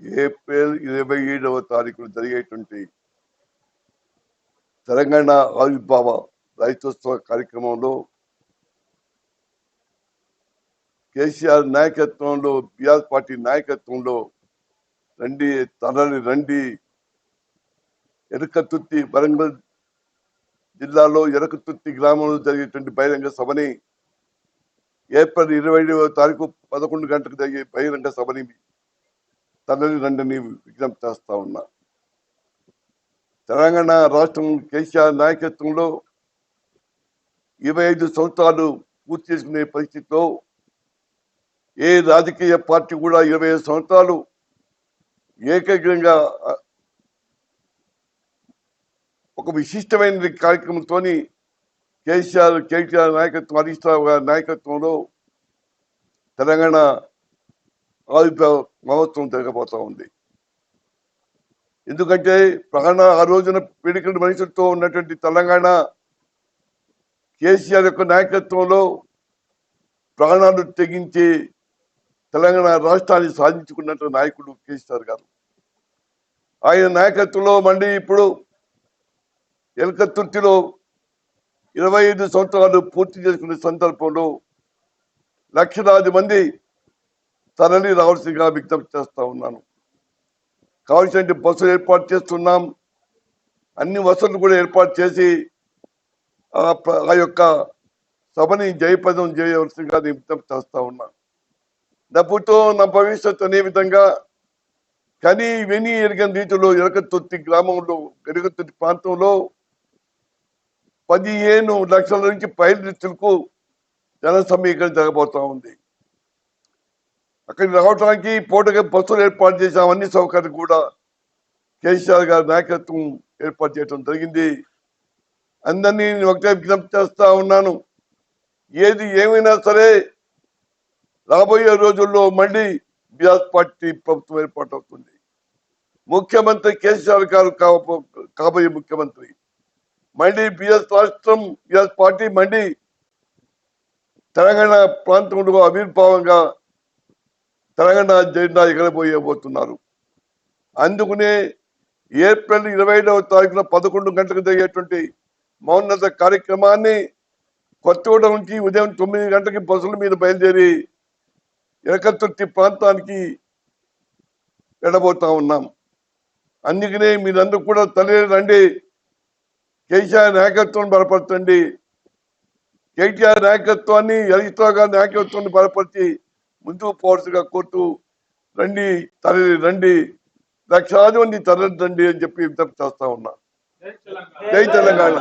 April ఇరవై ఏడవ తారీఖున జరిగేటువంటి తెలంగాణ ఆవిర్భావ రైతోత్సవ కార్యక్రమంలో కేసీఆర్ నాయకత్వంలో బిఆర్ పార్టీ నాయకత్వంలో రండి తరలి రండి. ఎరకతుర్తి వరంగల్ జిల్లాలో ఎరకతుర్తి గ్రామంలో జరిగేటువంటి బహిరంగ సభని ఏప్రిల్ ఇరవై ఏడవ తారీఖు పదకొండు గంటలకు జరిగే బహిరంగ సభని తరలి రండిని విజ్ఞప్తి చేస్తా ఉన్నా? తెలంగాణ రాష్ట్రం కేసీఆర్ నాయకత్వంలో ఇరవై ఐదు సంవత్సరాలు పూర్తి చేసుకునే పరిస్థితిలో ఏ రాజకీయ పార్టీ కూడా ఇరవై ఐదు సంవత్సరాలు ఏకగ్రంగా ఒక విశిష్టమైన కార్యక్రమంతోని కేసీఆర్ కేటీఆర్ నాయకత్వం హరీష్ రావు గారి నాయకత్వంలో తెలంగాణ ఆవిర్భావ మహోత్సవం జరగబోతా ఉంది. ఎందుకంటే ప్రాణ ఆ రోజున పీడికల మనుషులతో ఉన్నటువంటి తెలంగాణ కేసీఆర్ యొక్క నాయకత్వంలో ప్రాణాలు తెగించి తెలంగాణ రాష్ట్రాన్ని సాధించుకున్నట్టు నాయకుడు కేసీఆర్ గారు. ఆయన నాయకత్వంలో మళ్ళీ ఇప్పుడు ఎల్కతుర్తిలో ఇరవై ఐదు సంవత్సరాలు పూర్తి చేసుకునే సందర్భంలో లక్షలాది మంది తరలి రావాల్సిందిగా విజ్ఞప్తి చేస్తా ఉన్నాను. కావాల్సిన బస్సులు ఏర్పాటు చేస్తున్నాం. అన్ని వసతులు కూడా ఏర్పాటు చేసి ఆ యొక్క సభని జయప్రదం చేయవలసిందిగా విజ్ఞప్తి చేస్తా ఉన్నా. డబ్బుతో నా భవిష్యత్తు అనే విధంగా కని విని ఎరగని రీతిలో ఎరకతుర్తి గ్రామంలో ఎరకతొత్తి ప్రాంతంలో పదిహేను లక్షల నుంచి పైరులకు జన సమీకరణ జరగబోతా ఉంది. అక్కడికి రావడానికి పూటగా బస్సులు ఏర్పాటు చేసాం అన్ని సౌకర్యాలు కూడా కేసీఆర్ గారి నాయకత్వం ఏర్పాటు చేయడం జరిగింది. అందరినీ నేను ఒకటే విజ్ఞప్తి చేస్తా ఉన్నాను. ఏది ఏమైనా సరే రాబోయే రోజుల్లో మళ్ళీ బీఆర్ పార్టీ ప్రభుత్వం ఏర్పాటు అవుతుంది. ముఖ్యమంత్రి కేసీఆర్ గారు కాబో- కాబోయే ముఖ్యమంత్రి. మళ్ళీ బిఎస్ రాష్ట్రం బిఎస్ పార్టీ మళ్ళీ తెలంగాణ ప్రాంతంలో ఆవిర్భావంగా తెలంగాణ జెండా ఎగరబోయబోతున్నారు. అందుకనే ఏప్రిల్ ఇరవై ఐదవ తారీఖున పదకొండు గంటలకు జరిగేటువంటి మౌన్నత కార్యక్రమాన్ని కొత్తగూడెం నుంచి ఉదయం తొమ్మిది గంటలకి బస్సుల మీద బయలుదేరి ఎరకతుర్తి ప్రాంతానికి వెళ్ళబోతా ఉన్నాం. అందుకనే మీరందరూ కూడా తల్లి రండి. కేసీఆర్ నాయకత్వాన్ని బలపరచండి. కేటీఆర్ నాయకత్వాన్ని హరీష్రావు గారి నాయకత్వాన్ని బలపరిచి ముందుకు పోవలసిగా కోరుతూ రండి తరలి రండి లక్షలాది మంది తరలి రండి అని చెప్పి విజ్ఞప్తి చేస్తా ఉన్నా. జై తెలంగాణ.